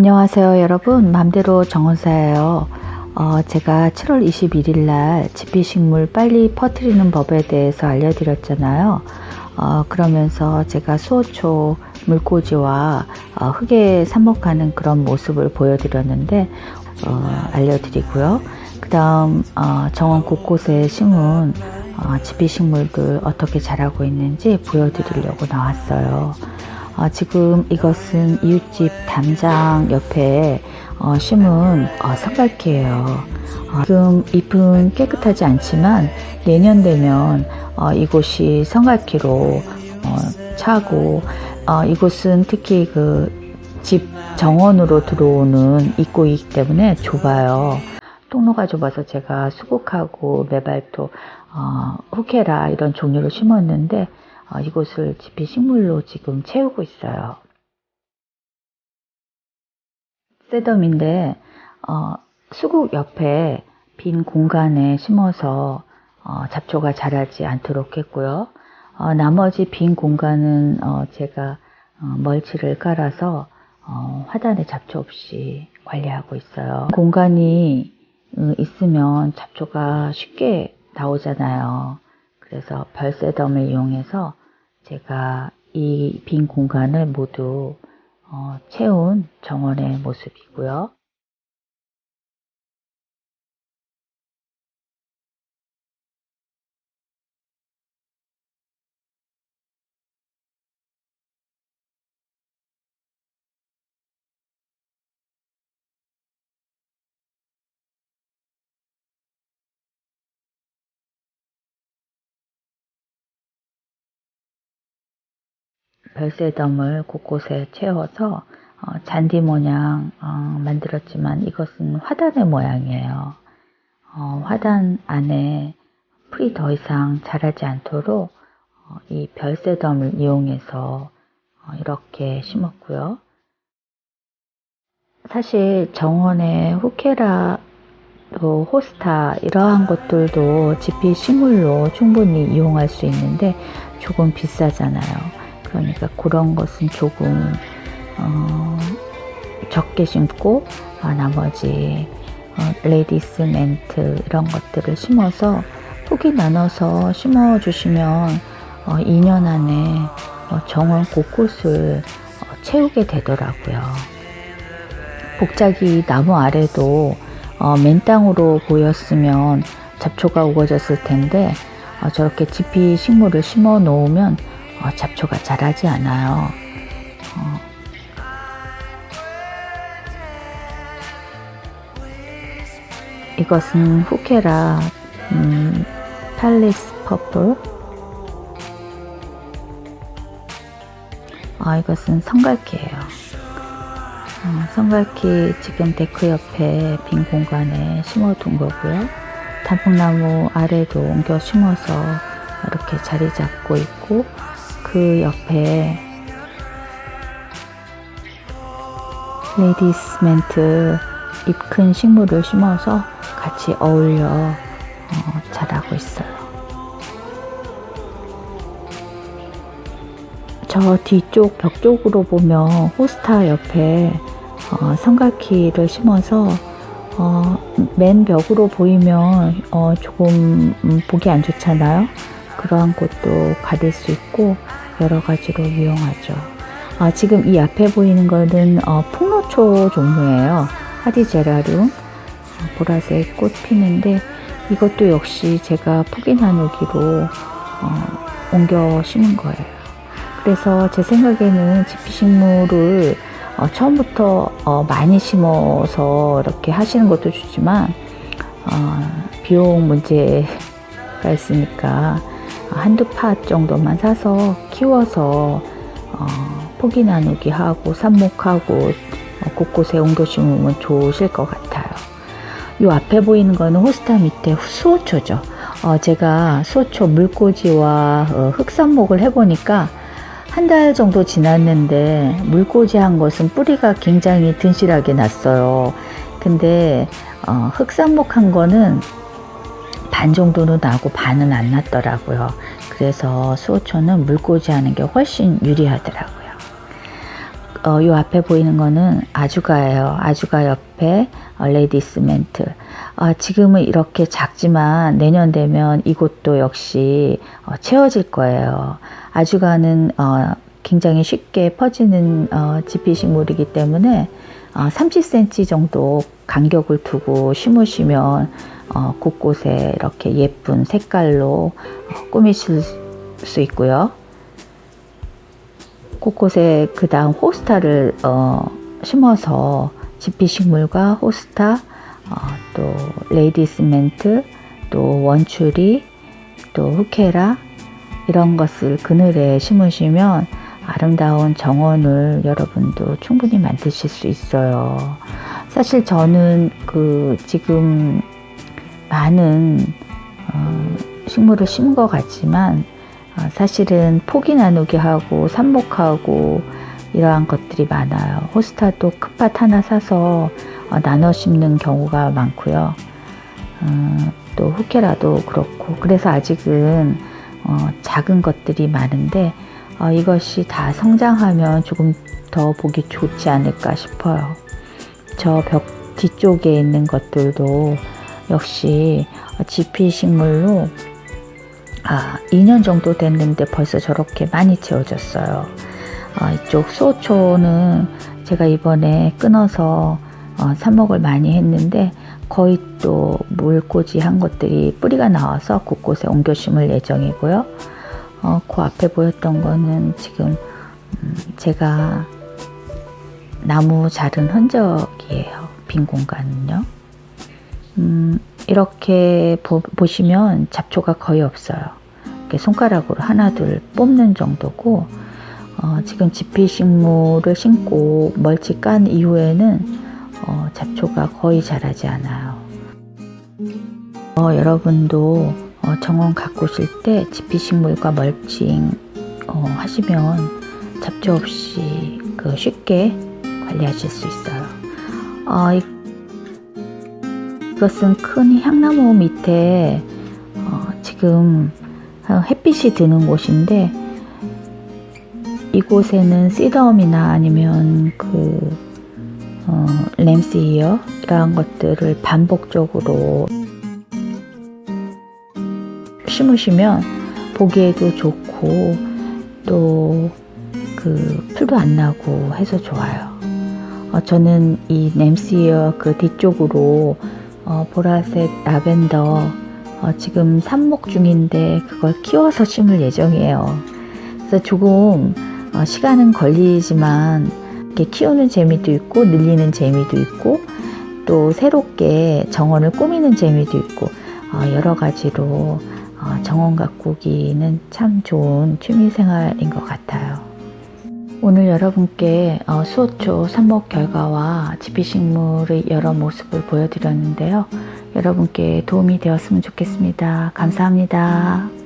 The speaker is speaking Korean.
안녕하세요 여러분. 맘대로 정원사예요. 어, 제가 7월 21일 날 지피식물 빨리 퍼뜨리는 법에 대해서 알려드렸잖아요. 어, 그러면서 제가 수호초 물꽂이와 어, 흙에 삽목하는 그런 모습을 보여드렸는데 어, 알려드리고요. 그 다음 어, 정원 곳곳에 심은 어, 지피식물들 어떻게 자라고 있는지 보여드리려고 나왔어요 어, 지금 이것은 이웃집 담장 옆에 어, 심은 어, 석갈키예요. 어, 지금 잎은 깨끗하지 않지만 내년 되면 어, 이곳이 성갈키로 어, 차고 어, 이곳은 특히 그 집 정원으로 들어오는 입구이기 때문에 좁아요. 통로가 좁아서 제가 수국하고 메발토, 어, 후케라 이런 종류를 심었는데 어, 이곳을 지피 식물로 지금 채우고 있어요. 셋덤인데 어, 수국 옆에 빈 공간에 심어서 어, 잡초가 자라지 않도록 했고요. 어, 나머지 빈 공간은 어, 제가 어, 멀치를 깔아서 어, 화단에 잡초 없이 관리하고 있어요. 공간이 음, 있으면 잡초가 쉽게 나오잖아요. 그래서 별세덤을 이용해서 제가 이 빈 공간을 모두 어, 채운 정원의 모습이고요. 별세덤을 곳곳에 채워서 어, 잔디 모양 어, 만들었지만 이것은 화단의 모양이에요. 어, 화단 안에 풀이 더 이상 자라지 않도록 어, 이 별세덤을 이용해서 어, 이렇게 심었고요. 사실 정원에 후케라 또 호스타 이러한 것들도 지피 식물로 충분히 이용할 수 있는데 조금 비싸잖아요. 그러니까 그런 것은 조금 어, 적게 심고 아, 나머지 어, 레디스 멘트 이런 것들을 심어서 폭이 나눠서 심어 주시면 어, 2년 안에 어, 정원 곳곳을 어, 채우게 되더라고요. 복작이 나무 아래도 어, 맨 땅으로 보였으면 잡초가 우거졌을 텐데 어, 저렇게 지피 식물을 심어 놓으면 어, 잡초가 자라지 않아요. 어. 이것은 후케라 음, 팔리스 퍼플 아, 이것은 성갈키예요. 어, 성갈키 지금 데크 옆에 빈 공간에 심어둔 거고요. 단풍나무 아래도 옮겨 심어서 이렇게 자리 잡고 있고 그 옆에 레디스 멘트 잎 큰 식물을 심어서 같이 어울려 어, 자라고 있어요. 저 뒤쪽 벽 쪽으로 보면 호스타 옆에 어, 성갈키를 심어서 어, 맨 벽으로 보이면 어, 조금 음, 보기 안 좋잖아요. 그러한 곳도 가릴 수 있고 여러 가지로 이용하죠. 아, 지금 이 앞에 보이는 거는 어, 풍로초 종류예요. 하디제라륨 어, 보라색 꽃 피는데 이것도 역시 제가 포기 나누기로 어, 옮겨 심은 거예요. 그래서 제 생각에는 지피식물을 어, 처음부터 어, 많이 심어서 이렇게 하시는 것도 좋지만 어, 비용 문제가 있으니까 한두 팥 정도만 사서 키워서 어, 포기 나누기 하고 삽목하고 어, 곳곳에 옮겨 심으면 좋으실 것 같아요. 이 앞에 보이는 거는 호스타 밑에 수호초죠. 어, 제가 수호초 물꽂이와 어, 흙삽목을 해보니까 한 달 정도 지났는데 물꽂이 한 것은 뿌리가 굉장히 든실하게 났어요. 근데 어, 흙삽목한 거는 반 정도는 나고 반은 안 났더라고요. 그래서 수호초는 물꽂이 하는 게 훨씬 유리하더라고요. 어, 요 앞에 보이는 거는 아주가예요. 아주가 옆에 어, 레디스멘트. 아, 지금은 이렇게 작지만 내년 되면 이곳도 역시 어, 채워질 거예요. 아주가는 어, 굉장히 쉽게 퍼지는 어, 지피식물이기 때문에 어, 30cm 정도 간격을 두고 심으시면 어, 곳곳에 이렇게 예쁜 색깔로 어, 꾸미실 수 있고요. 곳곳에 그 다음 호스타를 어, 심어서 지피식물과 호스타, 어, 또 레이디스멘트, 또 원추리, 또 후케라 이런 것을 그늘에 심으시면 아름다운 정원을 여러분도 충분히 만드실 수 있어요. 사실 저는 그 지금 많은 어, 식물을 심은 것 같지만 어, 사실은 포기 나누기 하고 삽목하고 이러한 것들이 많아요. 호스타도 큰밭 하나 사서 어, 나눠 심는 경우가 많고요. 어, 또 후케라도 그렇고 그래서 아직은 어, 작은 것들이 많은데 어, 이것이 다 성장하면 조금 더 보기 좋지 않을까 싶어요. 저 벽 뒤쪽에 있는 것들도 역시 지피 식물로 아, 2년 정도 됐는데 벌써 저렇게 많이 채워졌어요. 아, 이쪽 수호초는 제가 이번에 끊어서 어, 삽목을 많이 했는데 거의 또 물꽂이 한 것들이 뿌리가 나와서 곳곳에 옮겨 심을 예정이고요. 어, 그 앞에 보였던 거는 지금 음, 제가 나무 자른 흔적이에요. 빈 공간은요. 음, 이렇게 보, 보시면 잡초가 거의 없어요. 손가락으로 하나 둘 뽑는 정도고 어, 지금 지피식물을 심고 멀치 깐 이후에는 어, 잡초가 거의 자라지 않아요. 어, 여러분도 어, 정원 가꾸실 때 지피식물과 멀칭 어, 하시면 잡초 없이 그 쉽게 관리하실 수 있어요. 어, 이, 이것은 큰 향나무 밑에 어, 지금 햇빛이 드는 곳인데 이곳에는 시덤이나 아니면 그 어, 램스이어 이러한 것들을 반복적으로 심으시면 보기에도 좋고 또 그 풀도 안 나고 해서 좋아요. 어, 저는 이 램스이어 그 뒤쪽으로 어, 보라색 라벤더 어, 지금 삽목 중인데 그걸 키워서 심을 예정이에요. 그래서 조금 어, 시간은 걸리지만 이렇게 키우는 재미도 있고 늘리는 재미도 있고 또 새롭게 정원을 꾸미는 재미도 있고 어, 여러 가지로 어, 정원 가꾸기는 참 좋은 취미 생활인 것 같아요. 오늘 여러분께 어, 수호초 삽목 결과와 지피식물의 여러 모습을 보여드렸는데요. 여러분께 도움이 되었으면 좋겠습니다. 감사합니다.